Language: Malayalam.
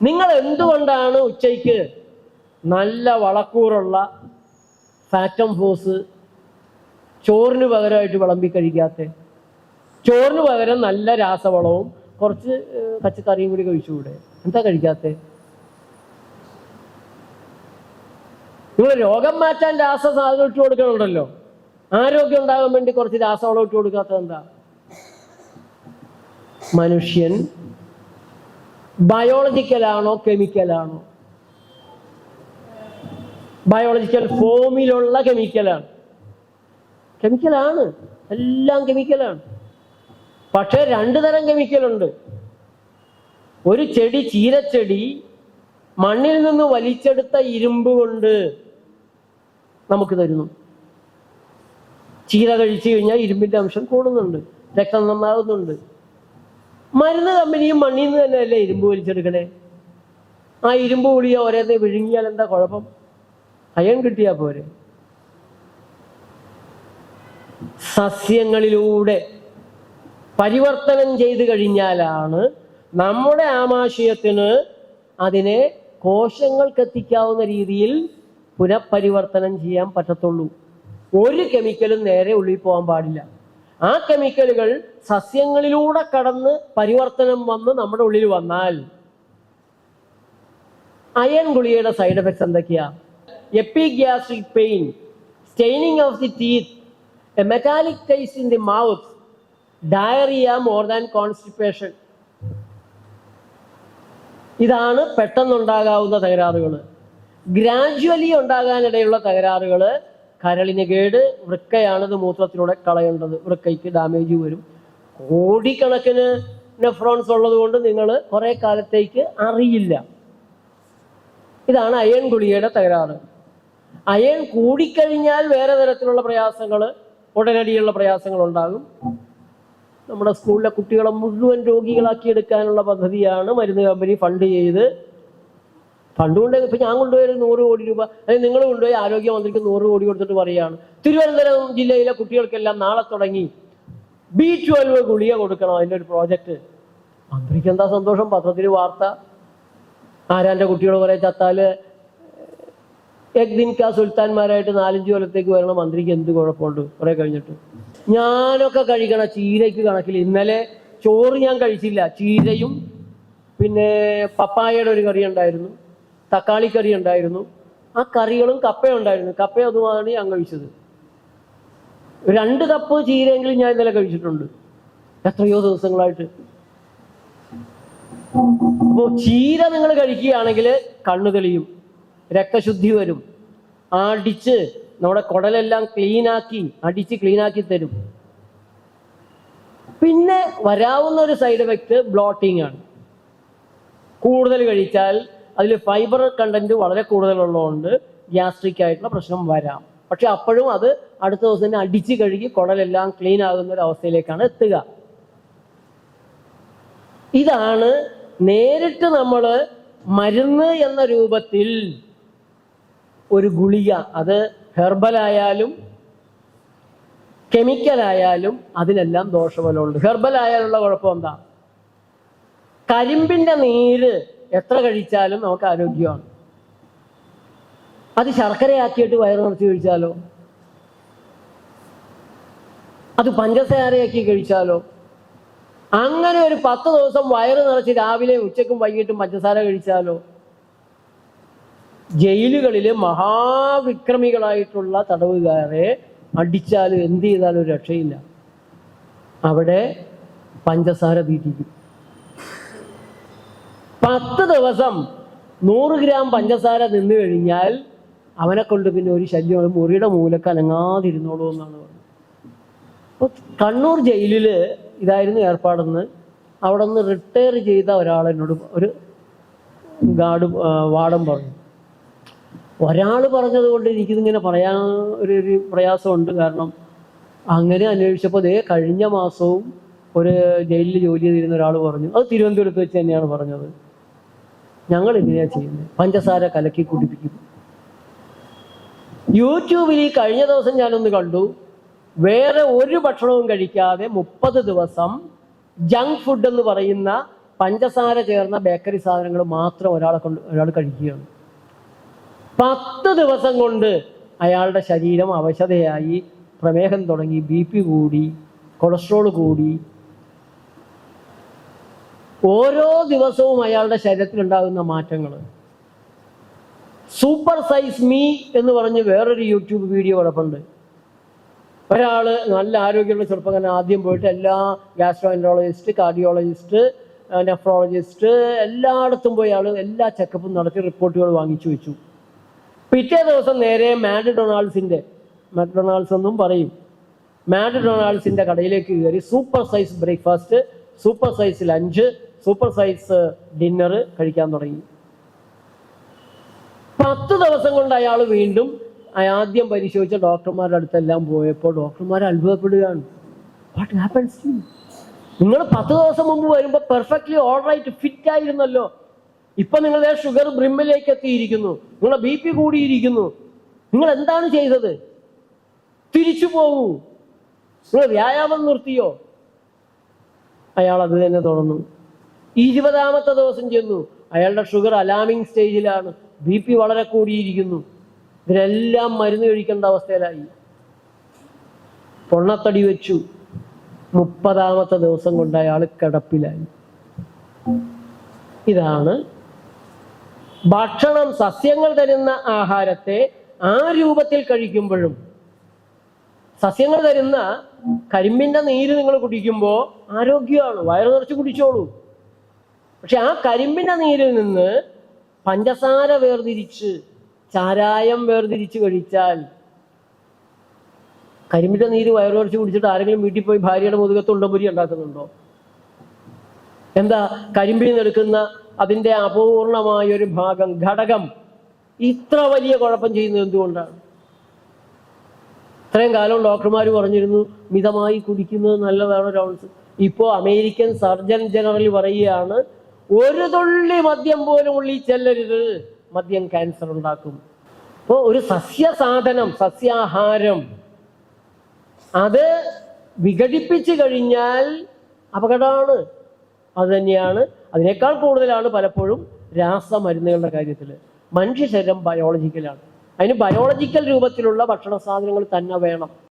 നിങ്ങൾ എന്തുകൊണ്ടാണ് ഉച്ചയ്ക്ക് നല്ല വളക്കൂറുള്ള ഫാറ്റം ഫോസ് ചോറിന് പകരമായിട്ട് വിളമ്പി കഴിക്കാത്ത? ചോറിന് പകരം നല്ല രാസവളവും കുറച്ച് പച്ചക്കറിയും കൂടി കഴിച്ചുകൂടെ എന്താ കഴിക്കാത്ത? നിങ്ങൾ രോഗം മാറ്റാൻ രാസ സാധനം ഇട്ട് കൊടുക്കണുണ്ടല്ലോ. ആരോഗ്യം ഉണ്ടാകാൻ വേണ്ടി കുറച്ച് രാസവളം ഇട്ട് കൊടുക്കാത്തത് എന്താ മനുഷ്യൻ ബയോളജിക്കലാണോ കെമിക്കലാണോ ബയോളജിക്കൽ ഫോമിലുള്ള കെമിക്കലാണ് കെമിക്കലാണ് എല്ലാം കെമിക്കലാണ് പക്ഷേ രണ്ടു തരം കെമിക്കലുണ്ട് ഒരു ചെടി ചീരച്ചെടി മണ്ണിൽ നിന്ന് വലിച്ചെടുത്ത ഇരുമ്പ് കൊണ്ട് നമുക്ക് തരുന്നു. ചീര കഴിച്ചു കഴിഞ്ഞാൽ ഇരുമ്പിന്റെ അംശം കൂടുന്നുണ്ട്. രക്തം നന്നാകുന്നുണ്ട്. മരുന്ന് കമ്പനിയും മണ്ണിൽ നിന്ന് തന്നെയല്ലേ ഇരുമ്പ് വലിച്ചെടുക്കണേ? ആ ഇരുമ്പ് ഗുളിക ഒരേ വിഴുങ്ങിയാൽ എന്താ കുഴപ്പം? അയൺ കിട്ടിയാ പോരെ. സസ്യങ്ങളിലൂടെ പരിവർത്തനം ചെയ്തു കഴിഞ്ഞാലാണ് നമ്മുടെ ആമാശയത്തിന് അതിനെ കോശങ്ങൾക്ക് എത്തിക്കാവുന്ന രീതിയിൽ പുനഃപരിവർത്തനം ചെയ്യാൻ പറ്റത്തുള്ളൂ. ഒരു കെമിക്കലും നേരെ ഉള്ളിൽ പോകാൻ പാടില്ല. ആ കെമിക്കലുകൾ സസ്യങ്ങളിലൂടെ കടന്ന് പരിവർത്തനം വന്ന് നമ്മുടെ ഉള്ളിൽ വന്നാൽ അയൺ ഗുളികയുടെ സൈഡ് എഫക്ട്സ് എന്തൊക്കെയാ? Epigastric pain staining of the teeth a metallic taste in the mouth diarrhoea more than constipation. ഇതാണ് പെട്ടെന്നുണ്ടാകാവുന്ന തകരാറുകൾ ഗ്രാജുവലി ഉണ്ടാകാനിടയുള്ള തകരാറുകൾ കരളിന് കേട് വൃക്കയാണത് മൂത്രത്തിലൂടെ കളയേണ്ടത്. വൃക്കയ്ക്ക് ഡാമേജ് വരും. കോടിക്കണക്കിന് നെഫ്രോൺസ് ഉള്ളത് കൊണ്ട് നിങ്ങൾ കുറെ കാലത്തേക്ക് അറിയില്ല. ഇതാണ് അയൺ ഗുളികയുടെ തകരാറ്. അയൺ കൂടിക്കഴിഞ്ഞാൽ വേറെ തരത്തിലുള്ള പ്രയാസങ്ങൾ ഉടനടിയുള്ള പ്രയാസങ്ങൾ ഉണ്ടാകും നമ്മുടെ സ്കൂളിലെ കുട്ടികളെ മുഴുവൻ രോഗികളാക്കി എടുക്കാനുള്ള പദ്ധതിയാണ് മരുന്ന് കമ്പനി ഫണ്ട് ചെയ്ത് ഫണ്ട് കൊണ്ട് ഇപ്പൊ ഞാൻ കൊണ്ടുപോയ നൂറ് കോടി രൂപ. അല്ലെങ്കിൽ നിങ്ങൾ കൊണ്ടുപോയി ആരോഗ്യമന്ത്രിക്ക് നൂറ് കോടി കൊടുത്തിട്ട് പറയുകയാണ് തിരുവനന്തപുരം ജില്ലയിലെ കുട്ടികൾക്കെല്ലാം നാളെ തുടങ്ങി ബി ട്വൽവ് ഗുളിക കൊടുക്കണം അതിന്റെ ഒരു പ്രോജക്റ്റ് മന്ത്രിക്ക് എന്താ സന്തോഷം? പത്രത്തിൽ വാർത്ത. ആരാന്റെ കുട്ടികൾ കുറെ ചത്താൽ എഗ്ദിൻക സുൽത്താൻമാരായിട്ട് നാലഞ്ച് കൊല്ലത്തേക്ക് വരണ. മന്ത്രിക്ക് എന്ത് കുഴപ്പമുണ്ട്? കുറെ കഴിഞ്ഞിട്ട്. ഞാനൊക്കെ കഴിക്കണ ചീരയ്ക്ക് കണക്കിൽ ഇന്നലെ ചോറ് ഞാൻ കഴിച്ചില്ല. ചീരയും പിന്നെ പപ്പായയുടെ ഒരു കറി ഉണ്ടായിരുന്നു. തക്കാളി കറി ഉണ്ടായിരുന്നു. ആ കറികളും കപ്പയും ഉണ്ടായിരുന്നു. കപ്പ അതുമാണ് ഞാൻ കഴിച്ചത്. രണ്ട് കപ്പ് ചീരയെങ്കിലും ഞാൻ ഇന്നലെ കഴിച്ചിട്ടുണ്ട്. എത്രയോ ദിവസങ്ങളായിട്ട്. അപ്പോൾ ചീര നിങ്ങൾ കഴിക്കുകയാണെങ്കിൽ കണ്ണു തെളിയും രക്തശുദ്ധി വരും. അടിച്ച് നമ്മുടെ കുടലെല്ലാം ക്ലീനാക്കി അടിച്ച് ക്ലീനാക്കി തരും. പിന്നെ വരാവുന്ന ഒരു സൈഡ് എഫക്റ്റ് ബ്ലോട്ടിംഗ് ആണ്. കൂടുതൽ കഴിച്ചാൽ അതിൽ ഫൈബർ കണ്ടന്റ് വളരെ കൂടുതലുള്ളതുകൊണ്ട് ഗ്യാസ്ട്രിക് ആയിട്ടുള്ള പ്രശ്നം വരാം. പക്ഷെ അപ്പോഴും അത് അടുത്ത ദിവസം തന്നെ അടിച്ചു കഴുകി കുടലെല്ലാം ക്ലീൻ ആകുന്ന ഒരു അവസ്ഥയിലേക്കാണ് എത്തുക. ഇതാണ് നേരിട്ട് നമ്മൾ മരുന്ന് എന്ന രൂപത്തിൽ ഒരു ഗുളിക. അത് ഹെർബലായാലും കെമിക്കലായാലും അതിനെല്ലാം ദോഷഫലമുണ്ട്. ഹെർബലായാലുള്ള കുഴപ്പം എന്താ? കരിമ്പിന്റെ നീര് എത്ര കഴിച്ചാലും നമുക്ക് ആരോഗ്യമാണ്. അത് ശർക്കരയാക്കിയിട്ട് വയറ് നിറച്ച് കഴിച്ചാലോ? അത് പഞ്ചസാരയാക്കി കഴിച്ചാലോ? അങ്ങനെ ഒരു പത്ത് ദിവസം വയറ് നിറച്ച് രാവിലെ ഉച്ചക്കും വൈകിട്ടും പഞ്ചസാര കഴിച്ചാലോ? ജയിലുകളിലെ മഹാവിക്രമികളായിട്ടുള്ള തടവുകാരെ അടിച്ചാലും എന്ത് ചെയ്താലും രക്ഷയില്ല. അവിടെ പഞ്ചസാര തീറ്റിക്കും. പത്ത് ദിവസം നൂറ് ഗ്രാം പഞ്ചസാര നിന്ന് കഴിഞ്ഞാൽ അവനെ കൊണ്ട് പിന്നെ ഒരു ശല്യം മുറിയുടെ മൂലക്ക് അനങ്ങാതിരുന്നോളൂ എന്നാണ് പറഞ്ഞത്. അപ്പോൾ കണ്ണൂർ ജയിലിൽ ഇതായിരുന്നു ഏർപ്പാടെന്ന്. അവിടെ നിന്ന് റിട്ടയർ ചെയ്ത ഒരാൾ എന്നോട് ഒരു ഗാർഡ് വാർഡൻ പറഞ്ഞു. ഒരാൾ പറഞ്ഞത് കൊണ്ട് എനിക്കിതിങ്ങനെ പറയാൻ ഒരു ഒരു പ്രയാസമുണ്ട്. കാരണം അങ്ങനെ അന്വേഷിച്ചപ്പോൾ ദേ കഴിഞ്ഞ മാസവും ഒരു ജയിലിൽ ജോലി ചെയ്തിരുന്ന ഒരാൾ പറഞ്ഞു. അത് തിരുവനന്തപുരത്ത് വെച്ച് തന്നെയാണ് പറഞ്ഞത്. ഞങ്ങൾ എങ്ങനെയാണ് ചെയ്യുന്നത്. പഞ്ചസാര കലക്കി കുടിപ്പിക്കും. യൂട്യൂബിൽ ഈ കഴിഞ്ഞ ദിവസം ഞാനൊന്ന് കണ്ടു. വേറെ ഒരു ഭക്ഷണവും കഴിക്കാതെ മുപ്പത് ദിവസം ജങ്ക് ഫുഡ് എന്ന് പറയുന്ന പഞ്ചസാര ചേർന്ന ബേക്കറി സാധനങ്ങൾ മാത്രം ഒരാളെ കൊണ്ട് ഒരാൾ കഴിക്കുകയാണ്. പത്ത് ദിവസം കൊണ്ട് അയാളുടെ ശരീരം അവശതയായി പ്രമേഹം തുടങ്ങി ബി പി കൂടി കൊളസ്ട്രോൾ കൂടി ഓരോ ദിവസവും അയാളുടെ ശരീരത്തിലുണ്ടാകുന്ന മാറ്റങ്ങൾ സൂപ്പർ സൈസ് മീ എന്ന് പറഞ്ഞ് വേറൊരു യൂട്യൂബ് വീഡിയോ കിടപ്പുണ്ട്. ഒരാൾ നല്ല ആരോഗ്യമുള്ള ചെറുപ്പക്കാരൻ ആദ്യം പോയിട്ട് എല്ലാ ഗ്യാസ്ട്രോൻട്രോളജിസ്റ്റ് കാർഡിയോളജിസ്റ്റ് നെഫ്രോളജിസ്റ്റ് എല്ലായിടത്തും പോയി ആൾ എല്ലാ ചെക്കപ്പും നടത്തി റിപ്പോർട്ടുകൾ വാങ്ങിച്ചു വെച്ചു. പിറ്റേ ദിവസം നേരെ മാഡ് ഡൊണാൾഡ്സിന്റെ മക്ഡൊണാൾഡ്സ് എന്നും പറയും. മാഡ് ഡൊണാൾഡ്സിന്റെ കടയിലേക്ക് കയറി super size breakfast super size lunch super size dinner കഴിക്കാൻ തുടങ്ങി. പത്ത് ദിവസം കൊണ്ട് അയാൾ വീണ്ടും ആദ്യം പരിശോധിച്ച ഡോക്ടർമാരുടെ അടുത്തെല്ലാം പോയപ്പോൾ ഡോക്ടർമാർ അത്ഭുതപ്പെടുകയാണ്. വാട്ട് ഹാപ്പൻസ് നിങ്ങൾ പത്ത് ദിവസം മുമ്പ് വരുമ്പോൾ പെർഫെക്റ്റ്ലി ഓൾറൈറ്റ് ഫിറ്റ് ആയിരുന്നല്ലോ. ഇപ്പൊ നിങ്ങളുടെ ഷുഗർ ബ്രിമ്മിലേക്ക് എത്തിയിരിക്കുന്നു. നിങ്ങളുടെ ബി പി കൂടിയിരിക്കുന്നു. നിങ്ങൾ എന്താണ് ചെയ്തത്? തിരിച്ചു പോകൂ. നിങ്ങൾ വ്യായാമം നിർത്തിയോ? അയാൾ അത് തന്നെ തുടർന്നു. ഇരുപതാമത്തെ ദിവസം ചെന്നു. അയാളുടെ ഷുഗർ അലാമിങ് സ്റ്റേജിലാണ് ബി പി വളരെ കൂടിയിരിക്കുന്നു. ഇതിനെല്ലാം മരുന്ന് കഴിക്കേണ്ട അവസ്ഥയിലായി. പൊണ്ണത്തടി വെച്ചു. മുപ്പതാമത്തെ ദിവസം കൊണ്ട് അയാൾ കിടപ്പിലായി. ഇതാണ് ഭക്ഷണം സസ്യങ്ങൾ തരുന്ന ആഹാരത്തെ ആ രൂപത്തിൽ കഴിക്കുമ്പോഴും സസ്യങ്ങൾ തരുന്ന കരിമ്പിന്റെ നീര് നിങ്ങൾ കുടിക്കുമ്പോൾ ആരോഗ്യമാണ്. വയറു നിറച്ച് കുടിച്ചോളൂ. പക്ഷെ ആ കരിമ്പിന്റെ നീരിൽ നിന്ന് പഞ്ചസാര വേർതിരിച്ച് ചാരായം വേർതിരിച്ച് കഴിച്ചാൽ കരിമ്പിന്റെ നീര് വയറു നിറച്ച് കുടിച്ചിട്ട് ആരെങ്കിലും വീട്ടിൽ പോയി ഭാര്യയുടെ മുതുകത്ത് ഉണ്ടമ്പുരി ഉണ്ടാക്കുന്നുണ്ടോ? എന്താ കരിമ്പിൽ നിന്നെടുക്കുന്ന അതിന്റെ അപൂർണമായൊരു ഭാഗം ഘടകം ഇത്ര വലിയ കുഴപ്പം ചെയ്യുന്നത് എന്തുകൊണ്ടാണ്? ഇത്രയും കാലം ഡോക്ടർമാർ പറഞ്ഞിരുന്നു മിതമായി കുടിക്കുന്നത് നല്ലതാണ് റൗൺസ് ഇപ്പോൾ അമേരിക്കൻ സർജൻ ജനറൽ പറയുകയാണ് ഒരു തുള്ളി മദ്യം പോലും ഉള്ളിൽ ചെല്ലരുത്. മദ്യം ക്യാൻസർ ഉണ്ടാക്കും. ഇപ്പോൾ ഒരു സസ്യ സാധനം സസ്യാഹാരം അത് വിഘടിപ്പിച്ചു കഴിഞ്ഞാൽ അപകടമാണ്. അത് തന്നെയാണ്. അതിനേക്കാൾ കൂടുതലാണ് പലപ്പോഴും രാസമരുന്നുകളുടെ കാര്യത്തിൽ മനുഷ്യ ശരീരം ബയോളജിക്കലാണ് അതിന് ബയോളജിക്കൽ രൂപത്തിലുള്ള ഭക്ഷണ സാധനങ്ങൾ തന്നെ വേണം.